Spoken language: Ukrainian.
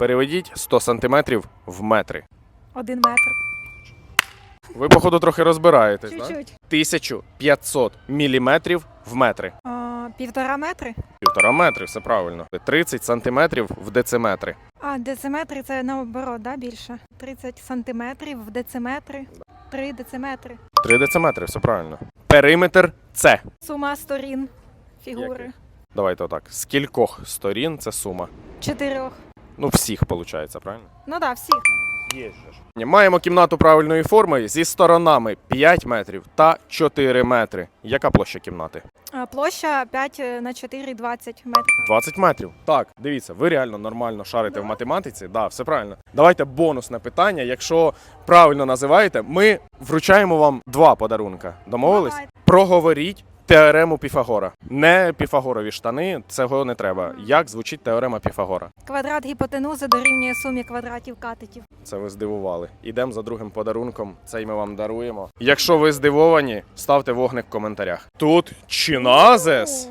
переведіть 100 сантиметрів в метри. Один метр. Ви, походу, трохи розбираєтесь, так? Чуть-чуть. 1500 міліметрів в метри. А, півтора метри. Півтора метри, все правильно. 30 сантиметрів в дециметри. А, дециметри це наоборот, да, більше? 30 сантиметрів в дециметри. 3 дециметри. 3 дециметри, все правильно. Периметр це. Сума сторін фігури. Давайте отак. З кількох сторін це сума. Чотирьох. Ну, всіх, виходить, правильно? Ну да, всіх. Маємо кімнату правильної форми зі сторонами 5 метрів та 4 метри. Яка площа кімнати? Площа 5 на 4, 20 метрів. 20 метрів. Так, дивіться, ви реально нормально шарите в математиці. Да, все правильно. Давайте бонусне питання. Якщо правильно називаєте, ми вручаємо вам два подарунка. Домовились? Давайте. Проговоріть теорему Піфагора. Не Піфагорові штани, цього не треба. Як звучить теорема Піфагора? Квадрат гіпотенузи дорівнює сумі квадратів катетів. Це ви здивували. Ідемо за другим подарунком. Цей ми вам даруємо. Якщо ви здивовані, ставте вогник в коментарях. Тут чиназес.